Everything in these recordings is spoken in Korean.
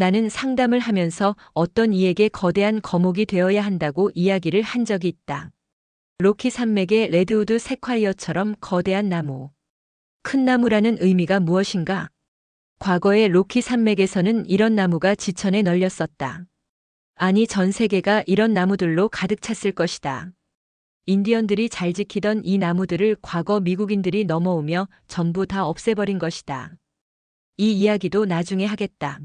나는 상담을 하면서 어떤 이에게 거대한 거목이 되어야 한다고 이야기를 한 적이 있다. 로키 산맥의 레드우드 세콰이어처럼 거대한 나무. 큰 나무라는 의미가 무엇인가? 과거의 로키 산맥에서는 이런 나무가 지천에 널렸었다. 아니 전 세계가 이런 나무들로 가득 찼을 것이다. 인디언들이 잘 지키던 이 나무들을 과거 미국인들이 넘어오며 전부 다 없애버린 것이다. 이 이야기도 나중에 하겠다.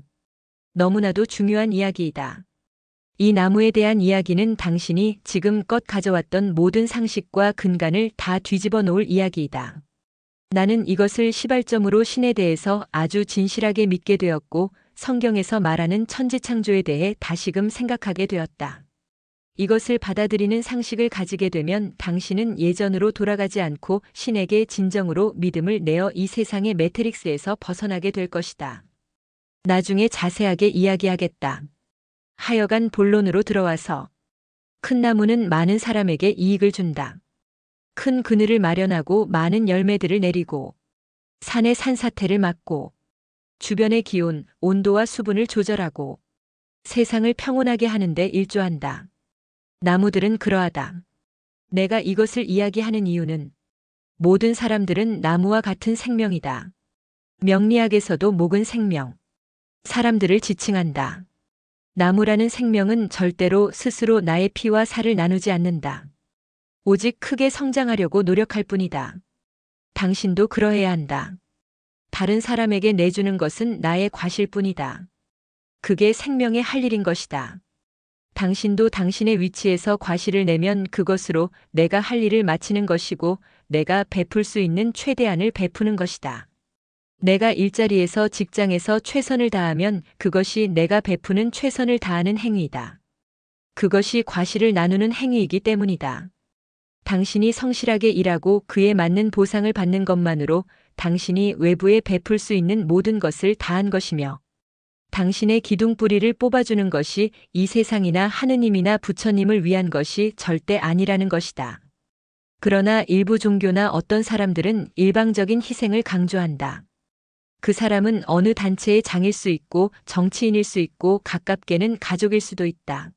너무나도 중요한 이야기이다. 이 나무에 대한 이야기는 당신이 지금껏 가져왔던 모든 상식과 근간을 다 뒤집어 놓을 이야기이다. 나는 이것을 시발점으로 신에 대해서 아주 진실하게 믿게 되었고 성경에서 말하는 천지창조에 대해 다시금 생각하게 되었다. 이것을 받아들이는 상식을 가지게 되면 당신은 예전으로 돌아가지 않고 신에게 진정으로 믿음을 내어 이 세상의 매트릭스에서 벗어나게 될 것이다. 나중에 자세하게 이야기하겠다. 하여간 본론으로 들어와서 큰 나무는 많은 사람에게 이익을 준다. 큰 그늘을 마련하고 많은 열매들을 내리고 산의 산사태를 막고 주변의 기온, 온도와 수분을 조절하고 세상을 평온하게 하는데 일조한다. 나무들은 그러하다. 내가 이것을 이야기하는 이유는 모든 사람들은 나무와 같은 생명이다. 명리학에서도 목은 생명. 사람들을 지칭한다. 나무라는 생명은 절대로 스스로 나의 피와 살을 나누지 않는다. 오직 크게 성장하려고 노력할 뿐이다. 당신도 그러해야 한다. 다른 사람에게 내주는 것은 나의 과실 뿐이다. 그게 생명의 할 일인 것이다. 당신도 당신의 위치에서 과실을 내면 그것으로 내가 할 일을 마치는 것이고 내가 베풀 수 있는 최대한을 베푸는 것이다. 내가 일자리에서 직장에서 최선을 다하면 그것이 내가 베푸는 최선을 다하는 행위이다. 그것이 과실을 나누는 행위이기 때문이다. 당신이 성실하게 일하고 그에 맞는 보상을 받는 것만으로 당신이 외부에 베풀 수 있는 모든 것을 다한 것이며 당신의 기둥뿌리를 뽑아주는 것이 이 세상이나 하느님이나 부처님을 위한 것이 절대 아니라는 것이다. 그러나 일부 종교나 어떤 사람들은 일방적인 희생을 강조한다. 그 사람은 어느 단체의 장일 수 있고 정치인일 수 있고 가깝게는 가족일 수도 있다.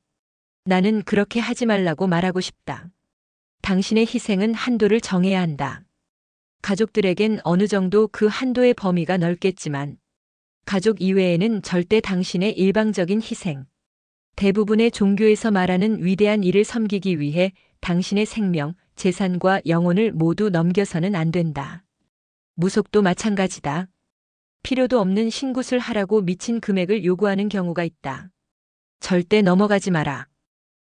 나는 그렇게 하지 말라고 말하고 싶다. 당신의 희생은 한도를 정해야 한다. 가족들에겐 어느 정도 그 한도의 범위가 넓겠지만 가족 이외에는 절대 당신의 일방적인 희생. 대부분의 종교에서 말하는 위대한 일을 섬기기 위해 당신의 생명, 재산과 영혼을 모두 넘겨서는 안 된다. 무속도 마찬가지다. 필요도 없는 신굿을 하라고 미친 금액을 요구하는 경우가 있다. 절대 넘어가지 마라.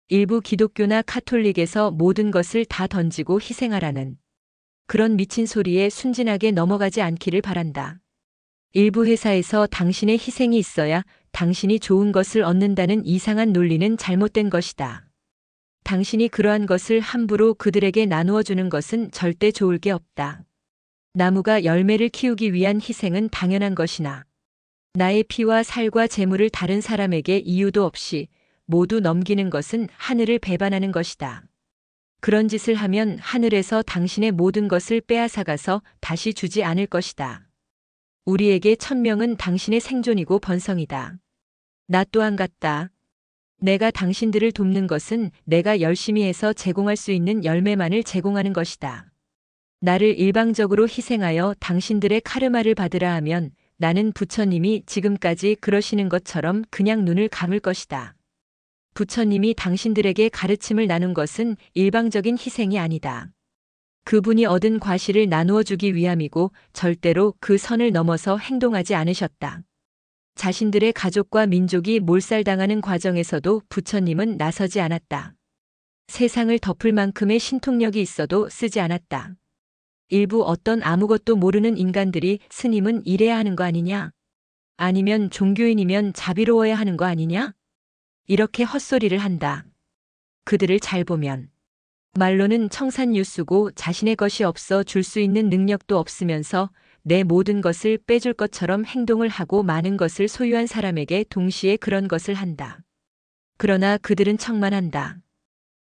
일부 기독교나 카톨릭에서 모든 것을 다 던지고 희생하라는 그런 미친 소리에 순진하게 넘어가지 않기를 바란다. 일부 회사에서 당신의 희생이 있어야 당신이 좋은 것을 얻는다는 이상한 논리는 잘못된 것이다. 당신이 그러한 것을 함부로 그들에게 나누어 주는 것은 절대 좋을 게 없다. 나무가 열매를 키우기 위한 희생은 당연한 것이나 나의 피와 살과 재물을 다른 사람에게 이유도 없이 모두 넘기는 것은 하늘을 배반하는 것이다. 그런 짓을 하면 하늘에서 당신의 모든 것을 빼앗아가서 다시 주지 않을 것이다. 우리에게 천명은 당신의 생존이고 번성이다. 나 또한 같다. 내가 당신들을 돕는 것은 내가 열심히 해서 제공할 수 있는 열매만을 제공하는 것이다. 나를 일방적으로 희생하여 당신들의 카르마를 받으라 하면 나는 부처님이 지금까지 그러시는 것처럼 그냥 눈을 감을 것이다. 부처님이 당신들에게 가르침을 나눈 것은 일방적인 희생이 아니다. 그분이 얻은 과실을 나누어 주기 위함이고 절대로 그 선을 넘어서 행동하지 않으셨다. 자신들의 가족과 민족이 몰살당하는 과정에서도 부처님은 나서지 않았다. 세상을 덮을 만큼의 신통력이 있어도 쓰지 않았다. 일부 어떤 아무것도 모르는 인간들이 스님은 이래야 하는 거 아니냐? 아니면 종교인이면 자비로워야 하는 거 아니냐? 이렇게 헛소리를 한다. 그들을 잘 보면 말로는 청산유수고 자신의 것이 없어 줄 수 있는 능력도 없으면서 내 모든 것을 빼줄 것처럼 행동을 하고 많은 것을 소유한 사람에게 동시에 그런 것을 한다. 그러나 그들은 청만한다.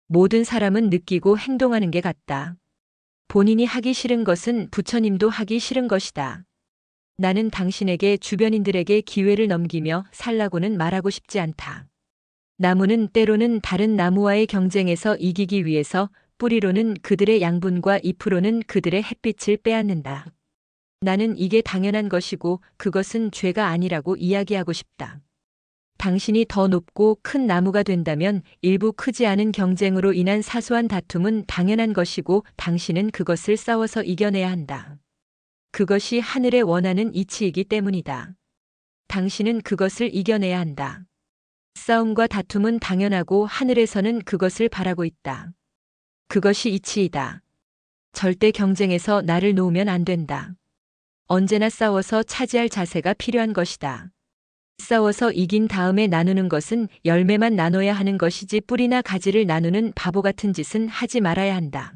모든 사람은 느끼고 행동하는 게 같다. 본인이 하기 싫은 것은 부처님도 하기 싫은 것이다. 나는 당신에게 주변인들에게 기회를 넘기며 살라고는 말하고 싶지 않다. 나무는 때로는 다른 나무와의 경쟁에서 이기기 위해서 뿌리로는 그들의 양분과 잎으로는 그들의 햇빛을 빼앗는다. 나는 이게 당연한 것이고 그것은 죄가 아니라고 이야기하고 싶다. 당신이 더 높고 큰 나무가 된다면 일부 크지 않은 경쟁으로 인한 사소한 다툼은 당연한 것이고 당신은 그것을 싸워서 이겨내야 한다. 그것이 하늘의 원하는 이치이기 때문이다. 당신은 그것을 이겨내야 한다. 싸움과 다툼은 당연하고 하늘에서는 그것을 바라고 있다. 그것이 이치이다. 절대 경쟁에서 나를 놓으면 안 된다. 언제나 싸워서 차지할 자세가 필요한 것이다. 싸워서 이긴 다음에 나누는 것은 열매만 나눠야 하는 것이지 뿌리나 가지를 나누는 바보 같은 짓은 하지 말아야 한다.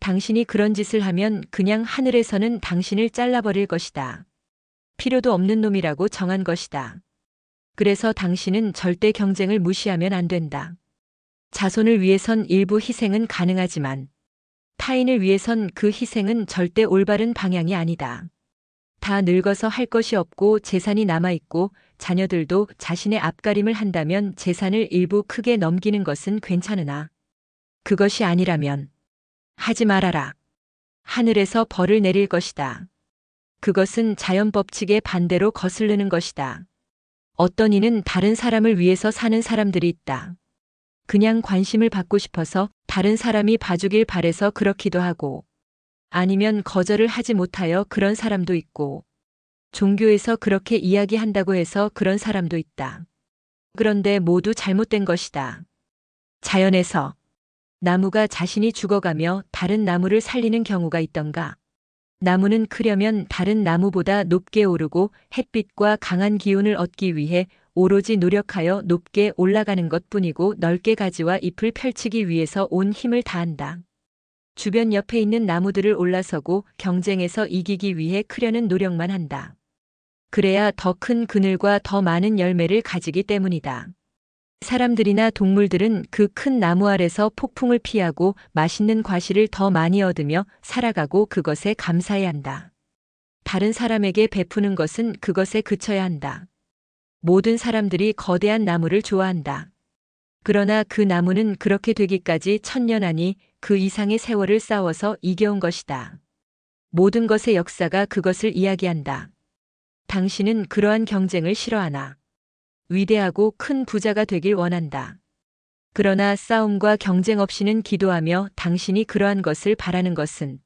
당신이 그런 짓을 하면 그냥 하늘에서는 당신을 잘라버릴 것이다. 필요도 없는 놈이라고 정한 것이다. 그래서 당신은 절대 경쟁을 무시하면 안 된다. 자손을 위해선 일부 희생은 가능하지만 타인을 위해선 그 희생은 절대 올바른 방향이 아니다. 다 늙어서 할 것이 없고 재산이 남아있고 자녀들도 자신의 앞가림을 한다면 재산을 일부 크게 넘기는 것은 괜찮으나 그것이 아니라면 하지 말아라. 하늘에서 벌을 내릴 것이다. 그것은 자연 법칙에 반대로 거슬르는 것이다. 어떤 이는 다른 사람을 위해서 사는 사람들이 있다. 그냥 관심을 받고 싶어서 다른 사람이 봐주길 바래서 그렇기도 하고 아니면 거절을 하지 못하여 그런 사람도 있고 종교에서 그렇게 이야기한다고 해서 그런 사람도 있다. 그런데 모두 잘못된 것이다. 자연에서 나무가 자신이 죽어가며 다른 나무를 살리는 경우가 있던가. 나무는 크려면 다른 나무보다 높게 오르고 햇빛과 강한 기운을 얻기 위해 오로지 노력하여 높게 올라가는 것 뿐이고 넓게 가지와 잎을 펼치기 위해서 온 힘을 다한다. 주변 옆에 있는 나무들을 올라서고 경쟁에서 이기기 위해 크려는 노력만 한다. 그래야 더 큰 그늘과 더 많은 열매를 가지기 때문이다. 사람들이나 동물들은 그 큰 나무 아래서 폭풍을 피하고 맛있는 과실을 더 많이 얻으며 살아가고 그것에 감사해야 한다. 다른 사람에게 베푸는 것은 그것에 그쳐야 한다. 모든 사람들이 거대한 나무를 좋아한다. 그러나 그 나무는 그렇게 되기까지 천년하니 그 이상의 세월을 싸워서 이겨온 것이다. 모든 것의 역사가 그것을 이야기한다. 당신은 그러한 경쟁을 싫어하나? 위대하고 큰 부자가 되길 원한다. 그러나 싸움과 경쟁 없이는 기도하며 당신이 그러한 것을 바라는 것은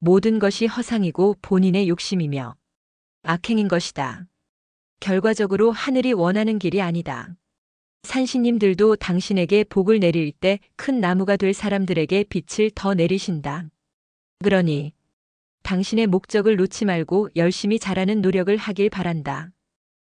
모든 것이 허상이고 본인의 욕심이며 악행인 것이다. 결과적으로 하늘이 원하는 길이 아니다. 산신님들도 당신에게 복을 내릴 때 큰 나무가 될 사람들에게 빛을 더 내리신다. 그러니 당신의 목적을 놓지 말고 열심히 자라는 노력을 하길 바란다.